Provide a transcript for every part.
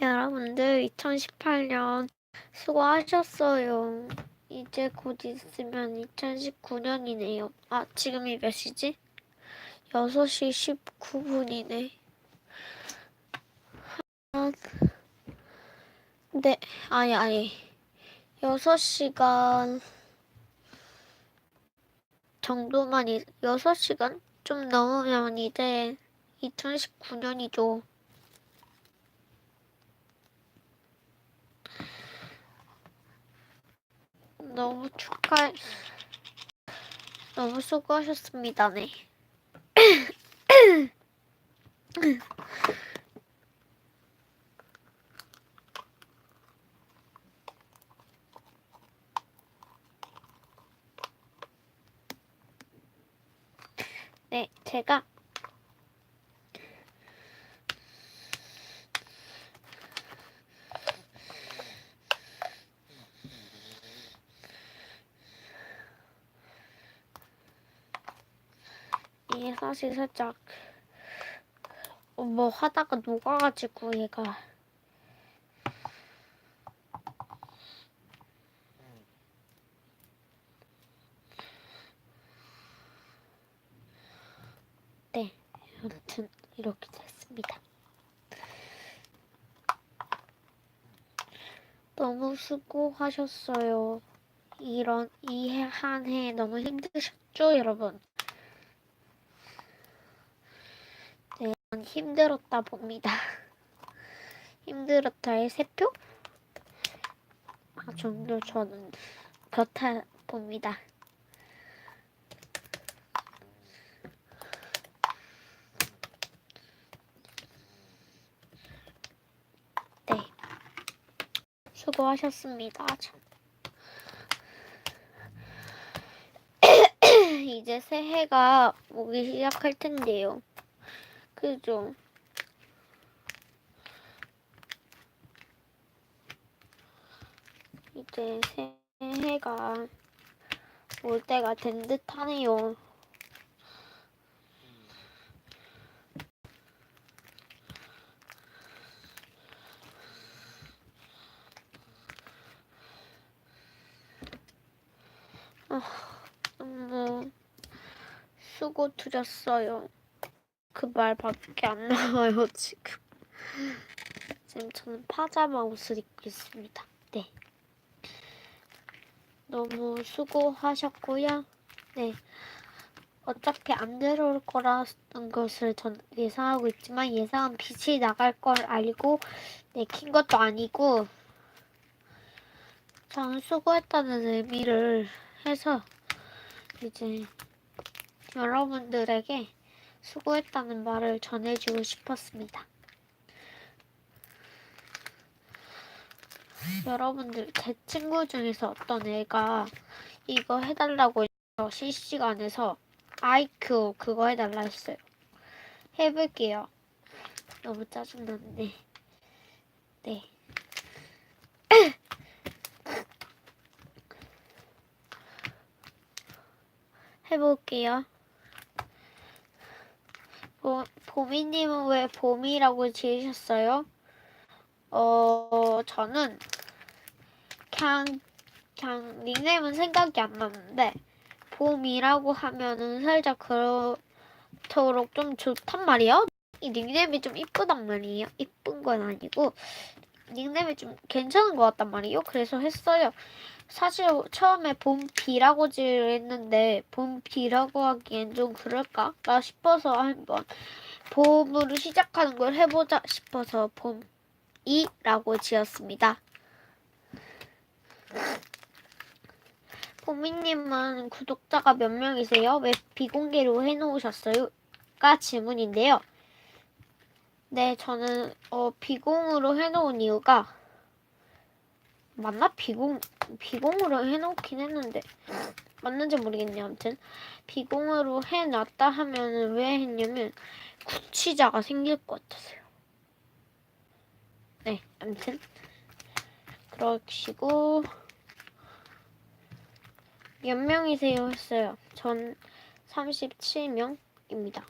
여러분들 2018년 수고하셨어요. 이제 곧 있으면 2019년이네요. 아, 지금이 몇 시지? 6시 19분이네. 한... 네, 아니, 아니. 6시간 정도만, 있... 6시간? 좀 넘으면 이제 2019년이죠. 너무 축하해. 너무 수고하셨습니다. 네. 네, 제가 사실 살짝 어, 뭐 하다가 녹아가지고 얘가 네 아무튼 이렇게 됐습니다. 너무 수고하셨어요. 이런 이 한 해 너무 힘드셨죠, 여러분? 네, 힘들었다 봅니다. 힘들었다의 세표? 아, 정도 저는 그렇다 봅니다. 네. 수고하셨습니다. 참. 이제 새해가 오기 시작할 텐데요. 그죠? 이제 새해가 올 때가 된 듯하네요. 아, 너무 수고 드렸어요. 그 말밖에 안 나와요, 지금. 지금 저는 파자마 옷을 입고 있습니다. 네. 너무 수고하셨고요. 네. 어차피 안 들어올 거라는 것을 전 예상하고 있지만 예상은 빛이 나갈 걸 알고 네, 킨 것도 아니고 저는 수고했다는 의미를 해서 이제 여러분들에게 수고했다는 말을 전해주고 싶었습니다. 여러분들 제 친구 중에서 어떤 애가 이거 해달라고 해서 실시간에서 아이큐 그거 해달라 했어요. 해볼게요. 너무 짜증나네. 네. 해볼게요. 보, 보미님은 왜 봄이라고 지으셨어요? 어, 저는 그냥, 그냥 닉네임은 생각이 안 나는데, 봄이라고 하면은 살짝 그렇도록 좀 좋단 말이에요. 이 닉네임이 좀 이쁘단 말이에요. 이쁜 건 아니고, 닉네임이 좀 괜찮은 것 같단 말이에요. 그래서 했어요. 사실 처음에 봄비라고 지었는데 봄비라고 하기엔 좀 그럴까 싶어서 한번 봄으로 시작하는 걸 해보자 싶어서 봄이라고 지었습니다. 봄이님은 구독자가 몇 명이세요? 왜 비공개로 해놓으셨어요? 가 질문인데요. 네, 저는 어, 비공으로 해놓은 이유가 맞나? 비공 비공으로 해놓긴 했는데 맞는지 모르겠네요. 아무튼 비공으로 해놨다 하면은 왜 했냐면 구치자가 생길 것 같아서요. 네, 아무튼 그러시고 몇 명이세요 했어요. 전 37명입니다.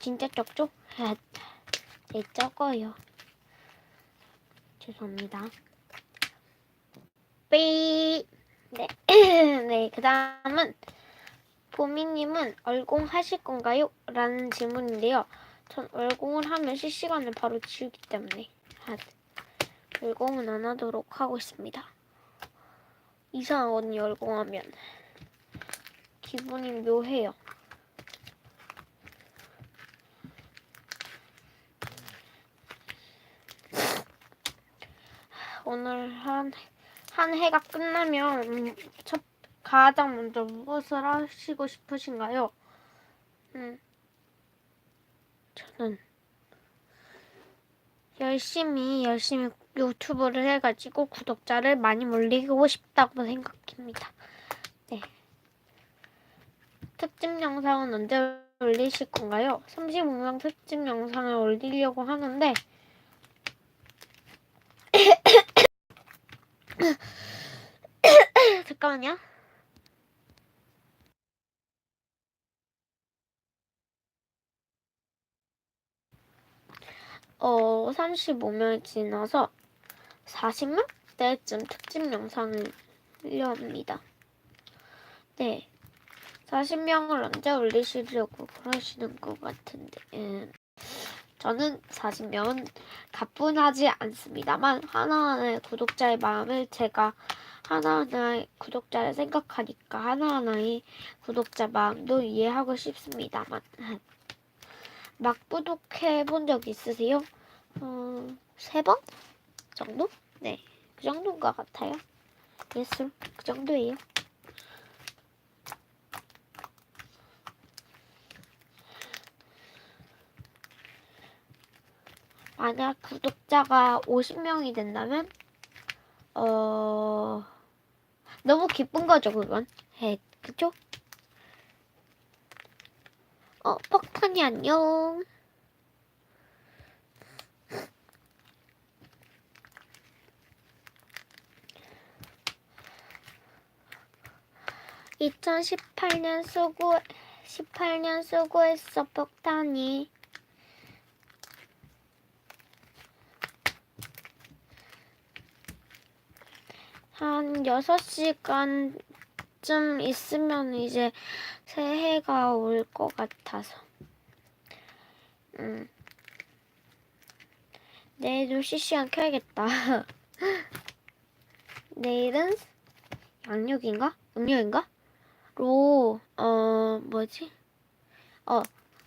진짜 적죠? 네, 적어요. 죄송합니다. 삐. 네. 네, 그 다음은 보미님은 얼공 하실 건가요? 라는 질문인데요. 전 얼공을 하면 실시간을 바로 지우기 때문에 하- 얼공은 안 하도록 하고 있습니다. 이상하거든요, 얼공하면. 기분이 묘해요. 오늘 한, 한 해가 끝나면 음, 첫, 가장 먼저 무엇을 하시고 싶으신가요? 음, 저는 열심히 열심히 유튜브를 해가지고 구독자를 많이 올리고 싶다고 생각합니다. 네. 특집 영상은 언제 올리실 건가요? 35명 특집 영상을 올리려고 하는데 잠깐만요. 어, 35명 지나서 40명 때쯤 특집 영상을 올려 합니다. 네. 40명을 언제 올리시려고 그러시는 것 같은데, 음, 저는 40명은 가뿐하지 않습니다만, 하나하나의 구독자의 마음을 제가 하나하나의 구독자를 생각하니까 하나하나의 구독자 마음도 이해하고 싶습니다만, 막 구독해 본 적 있으세요? 어, 세 번? 정도? 네. 그 정도인 것 같아요. 예술. 그 정도예요. 만약 구독자가 50명이 된다면, 어, 너무 기쁜 거죠, 그건. 해, 그죠? 어, 폭탄이 안녕. (2018년) 수고 (18년) 수고했어 폭탄이 한 6시간쯤 있으면 이제 새해가 올 것 같아서. 음. 내일도 실시간 켜야겠다. 내일은 양력인가? 음력인가? 로, 어, 뭐지? 어,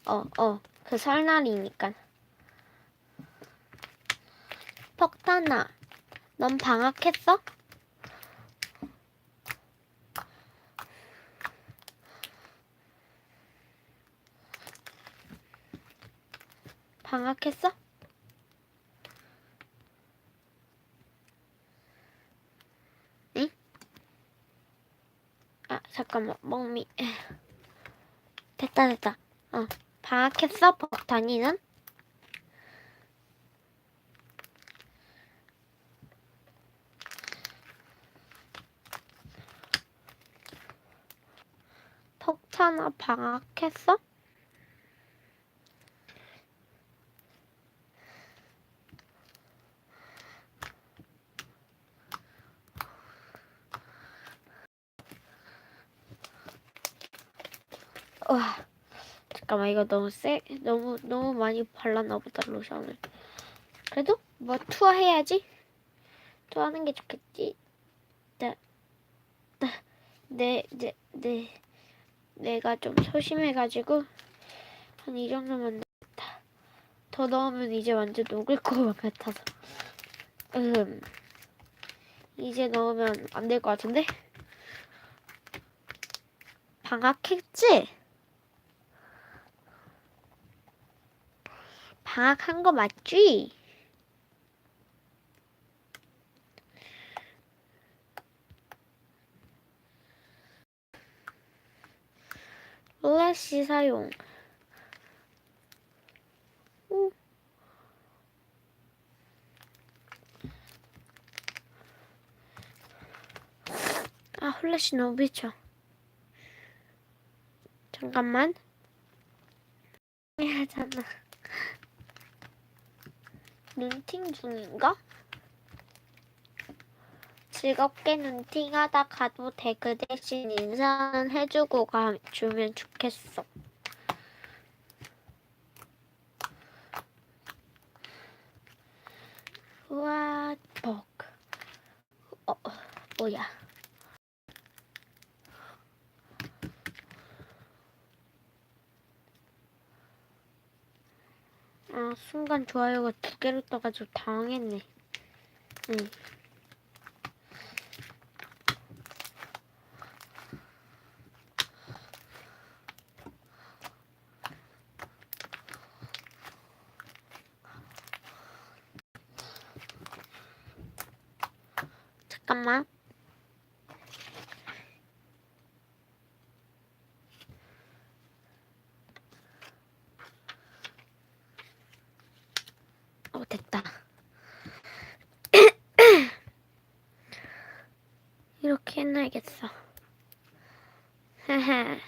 어, 어, 그 설날이니까. 폭탄아, 넌 방학했어? 방학했어? 응? 아, 잠깐만, 멍미. 됐다, 됐다. 어, 방학했어, 폭탄이는? 폭탄아, 방학했어? 와, 잠깐만 이거 너무 세, 너무 너무 많이 발랐나 보다 로션을. 그래도 뭐 투어 해야지. 투어 하는 게 좋겠지. 네, 네, 네, 네, 네. 내가 좀 소심해가지고 한 이 정도면 됐다. 더 넣으면 이제 완전 녹을 것 같아서. 음, 이제 넣으면 안 될 것 같은데. 방학했지? 방학한 거 맞지? 플래시 사용. 오. 아, 플래시 너무 비쳐. 잠깐만. 해야 하잖아. 눈팅 중인가? 즐겁게 눈팅하다 가도 돼. 그 대신 인사는 해주고 가, 주면 좋겠어. 우와, 벅. 어, 어, 뭐야. 아, 순간 좋아요가 두 개로 떠가지고 당황했네. 응. 잠깐만. 어, 됐다. 이렇게 해놔야겠어.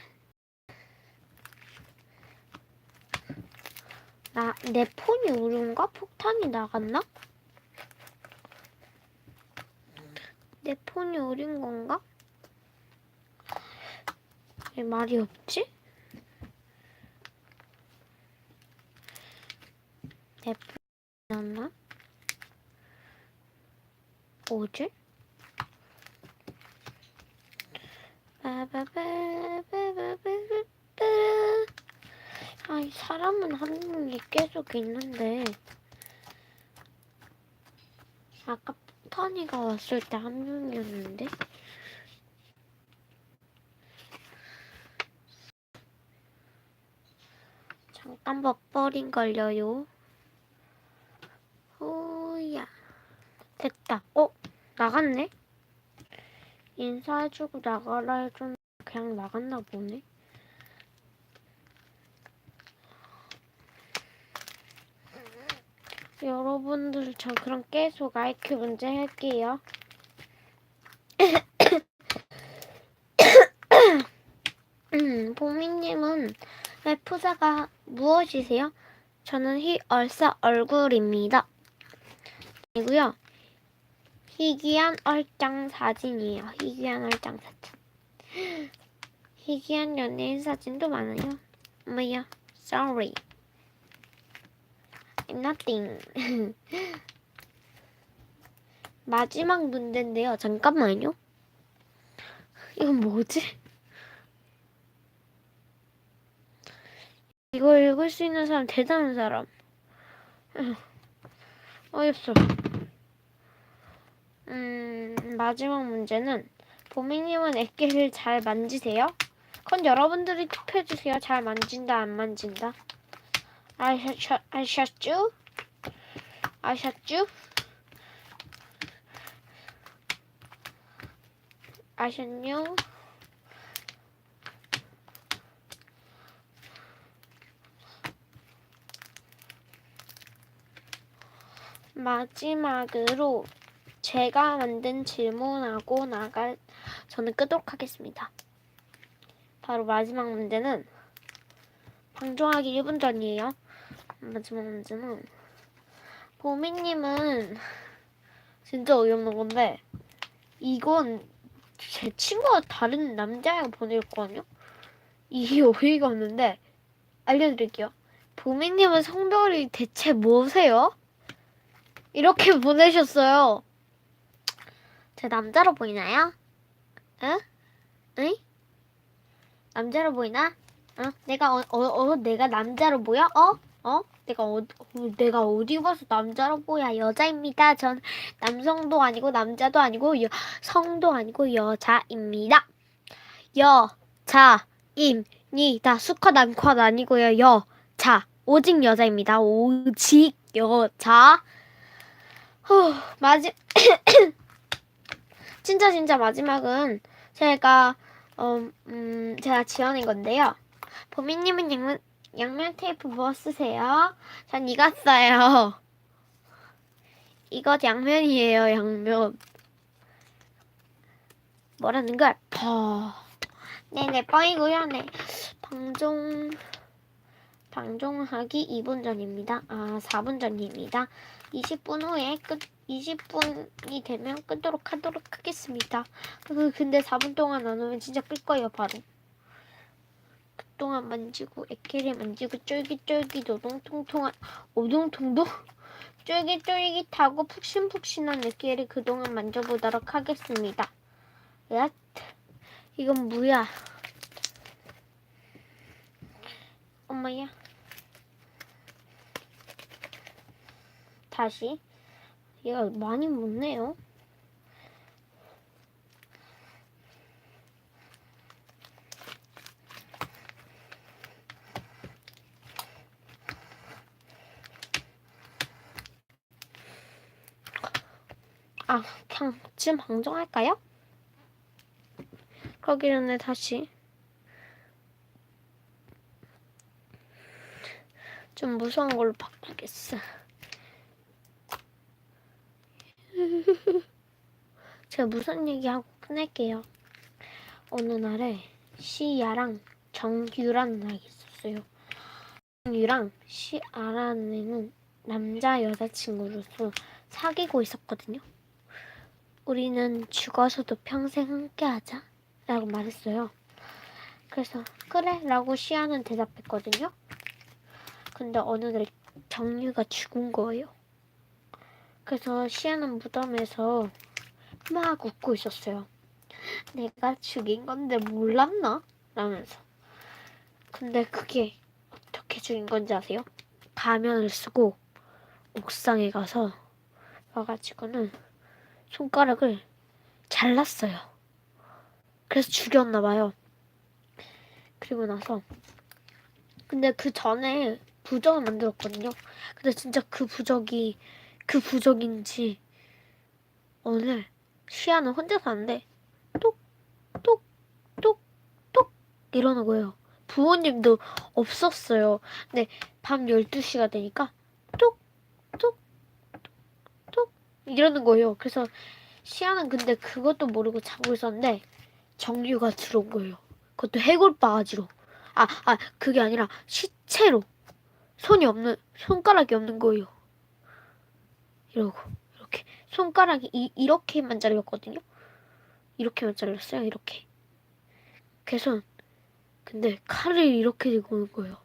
나, 내 폰이 우른가? 폭탄이 나갔나? 내 폰이 우린 건가? 왜 말이 없지? 내 폰이 났나? 뭐지? 빠바바바바바바. 아이 사람은 한 명이 계속 있는데. 아까 폭탄이가 왔을 때 한 명이었는데. 잠깐 버퍼링 걸려요. 오야. 됐다. 어? 나갔네 인사해주고 나가라 해줬는데 그냥 나갔나 보네 여러분들 저 그럼 계속 IQ 문제 할게요. 음, 보미님은 F자가 무엇이세요? 저는 희 얼싸 얼굴입니다. 그리고요. 희귀한 얼짱 사진이에요. 희귀한 얼짱 사진. 희귀한 연예인 사진도 많아요. 뭐야? Sorry. nothing. 마지막 문제인데요. 잠깐만요. 이건 뭐지? 이거 읽을 수 있는 사람 대단한 사람. 에휴, 어이없어. 음, 마지막 문제는 보미님은 액기를 잘 만지세요? 그건 여러분들이 투표해주세요. 잘 만진다, 안 만진다. 아셨, 아셨죠? 아셨죠? 아셨냐? 마지막으로 제가 만든 질문하고 나갈 저는 끄도록 하겠습니다. 바로 마지막 문제는 방종하기 1분 전이에요. 마지막 문제는 보미님은 진짜 어이없는 건데 이건 제 친구가 다른 남자애가 보낼 거 아니요? 이게 어이가 없는데 알려드릴게요. 보미님은 성별이 대체 뭐세요? 이렇게 보내셨어요. 제 남자로 보이나요? 응? 응? 남자로 보이나? 어? 내가 어, 어, 어 내가 남자로 보여? 어? 어? 내가 어, 어, 내가 어디 가서 남자로 보여? 여자입니다. 전 남성도 아니고 남자도 아니고 여, 성도 아니고 여자입니다. 여자입니다. 수컷 암컷 아니고요. 여자 오직 여자입니다. 오직 여자. 후, 마지 진짜 진짜 마지막은 제가 어, 음, 제가 지어낸 건데요. 보미님은 양면, 양면 테이프 뭐 쓰세요? 전 이거 써요. 이거 양면이에요, 양면. 뭐라는 걸? 퍼. 네네, 뻥이고요, 네. 방종 방종하기 2분 전입니다. 아, 4분 전입니다. 20분 후에 끝, 20분이 되면 끄도록 하도록 하겠습니다. 그, 근데 4분 동안 안 오면 진짜 끌 거예요, 바로. 그동안 만지고, 에케를 만지고, 쫄깃쫄깃, 오동통통한, 오동통도? 쫄깃쫄깃하고 푹신푹신한 에케를 그동안 만져보도록 하겠습니다. 야, 이건 뭐야? 엄마야. 다시. 얘가 많이 묻네요. 아, 그냥 지금 방송할까요? 그러기 전에 다시 좀 무서운 걸로 바꾸겠어. 제가 무슨 얘기하고 끝낼게요. 어느 날에 시야랑 정유라는 아이가 있었어요. 정유랑 시아라는 애는 남자 여자친구로서 사귀고 있었거든요. 우리는 죽어서도 평생 함께하자 라고 말했어요. 그래서 그래 라고 시아는 대답했거든요. 근데 어느 날 정유가 죽은 거예요. 그래서 시아는 무덤에서 막 웃고 있었어요. 내가 죽인 건데 몰랐나? 라면서. 근데 그게 어떻게 죽인 건지 아세요? 가면을 쓰고 옥상에 가서 와가지고는 손가락을 잘랐어요. 그래서 죽였나 봐요. 그리고 나서 근데 그 전에 부적을 만들었거든요. 근데 진짜 그 부적이 그 부적인지 오늘 시아는 혼자 사는데 똑똑똑똑 이러는 거예요. 부모님도 없었어요. 근데 밤 12시가 되니까 똑똑똑똑 이러는 거예요. 그래서 시아는 근데 그것도 모르고 자고 있었는데 정유가 들어온 거예요. 그것도 해골 바가지로. 아, 아, 그게 아니라 시체로. 손이 없는, 손가락이 없는 거예요. 이러고. 손가락이 이, 이렇게만 잘렸거든요. 이렇게만 잘렸어요, 이렇게. 그래서, 근데 칼을 이렇게 들고 오는 거예요.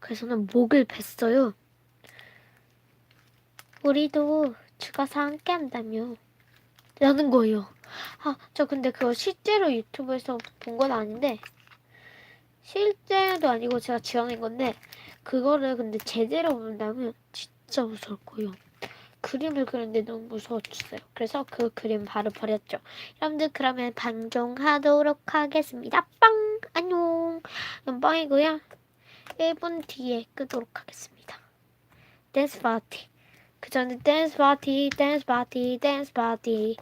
그래서 는 목을 뱄어요. 우리도 죽어서 함께 한다며. 라는 거예요. 아, 저 근데 그거 실제로 유튜브에서 본 건 아닌데, 실제도 아니고 제가 지어낸 건데, 그거를 근데 제대로 본다면 진짜 무서울 거예요. 그림을 그렸는데 너무 무서웠어요. 그래서 그 그림 바로 버렸죠. 여러분들 그러면 방종하도록 하겠습니다. 빵! 안녕! 이건 빵이고요. 1분 뒤에 끄도록 하겠습니다. 댄스 파티. 그 전에 댄스 파티, 댄스 파티, 댄스 파티,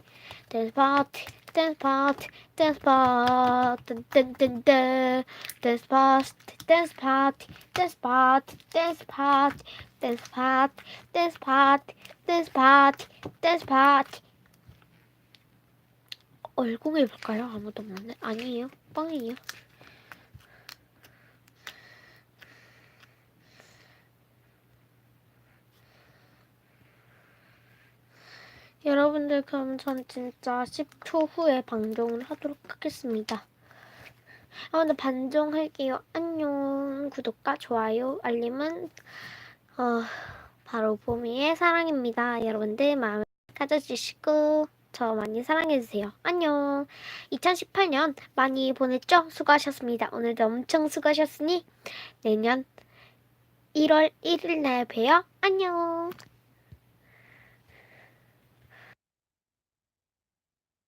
댄스 파티, 댄스 파티, 댄스 파티, 파티, 댄스 파티, 댄스 파티, 댄스 파티, 댄스 파티, 댄스 파티, 댄스 파티. 얼공해 볼까요? 아무도 없네. 아니에요. 뻥이에요. 여러분들 그럼 전 진짜 10초 후에 방종을 하도록 하겠습니다. 아, 근데 반종할게요. 안녕. 구독과 좋아요, 알림은 어, 바로 봄이의 사랑입니다. 여러분들 마음을 가져주시고 저 많이 사랑해주세요. 안녕. 2018년 많이 보냈죠? 수고하셨습니다. 오늘도 엄청 수고하셨으니 내년 1월 1일 날 봬요. 안녕.